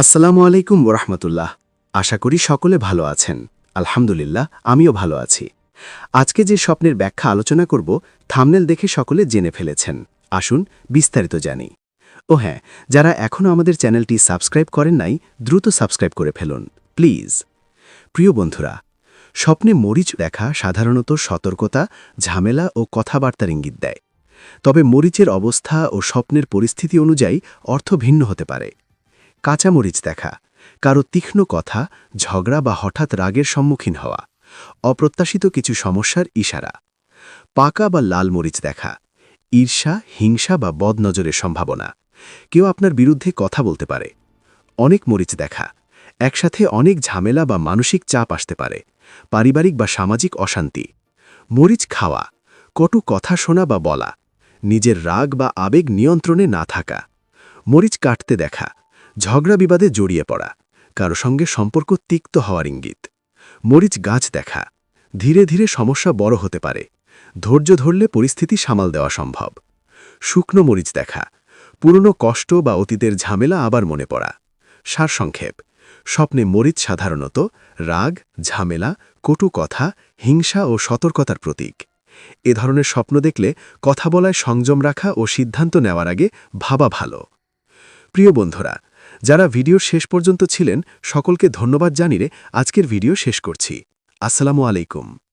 আসসালামু আলাইকুম ওরহমতুল্লাহ। আশা করি সকলে ভালো আছেন। আলহামদুলিল্লাহ, আমিও ভালো আছি। আজকে যে স্বপ্নের ব্যাখ্যা আলোচনা করব, থামনেল দেখে সকলে জেনে ফেলেছেন। আসুন বিস্তারিত জানি। ও হ্যাঁ যারা এখনও আমাদের চ্যানেলটি সাবস্ক্রাইব করেন নাই, দ্রুত সাবস্ক্রাইব করে ফেলুন, প্লিজ। প্রিয় বন্ধুরা, স্বপ্নে মরিচ দেখা সাধারণত সতর্কতা, ঝামেলা ও কথাবার্তার ইঙ্গিত দেয়। তবে মরিচের অবস্থা ও স্বপ্নের পরিস্থিতি অনুযায়ী অর্থ ভিন্ন হতে পারে। কাঁচামরিচ দেখা, কারও তীক্ষ্ণ কথা, ঝগড়া বা হঠাৎ রাগের সম্মুখীন হওয়া, অপ্রত্যাশিত কিছু সমস্যার ইশারা। পাকা বা লাল মরিচ দেখা, ঈর্ষা, হিংসা বা বদনজরের সম্ভাবনা, কেউ আপনার বিরুদ্ধে কথা বলতে পারে। অনেক মরিচ দেখা, একসাথে অনেক ঝামেলা বা মানসিক চাপ আসতে পারে, পারিবারিক বা সামাজিক অশান্তি। মরিচ খাওয়া, কটু কথা শোনা বা বলা, নিজের রাগ বা আবেগ নিয়ন্ত্রণে না থাকা, মরিচ কাটতে দেখা ঝগড়া বিবাদে জড়িয়ে পড়া, কারও সঙ্গে সম্পর্ক তিক্ত হওয়ার ইঙ্গিত। মরিচ গাছ দেখা, ধীরে ধীরে সমস্যা বড় হতে পারে, ধৈর্য ধরলে পরিস্থিতি সামাল দেওয়া সম্ভব। শুকনো মরিচ দেখা, পুরনো কষ্ট বা অতীতের ঝামেলা আবার মনে পড়া। সারসংক্ষেপ, স্বপ্নে মরিচ সাধারণত রাগ, ঝামেলা, কটু কথা, হিংসা ও সতর্কতার প্রতীক। এ ধরনের স্বপ্ন দেখলে কথা বলায় সংযম রাখা ও সিদ্ধান্ত নেওয়ার আগে ভাবা ভালো। প্রিয় বন্ধুরা যারা ভিডিও শেষ পর্যন্ত ছিলেন সকলকে ধন্যবাদ জানিয়ে আজকের ভিডিও শেষ করছি। আসসালামু আলাইকুম।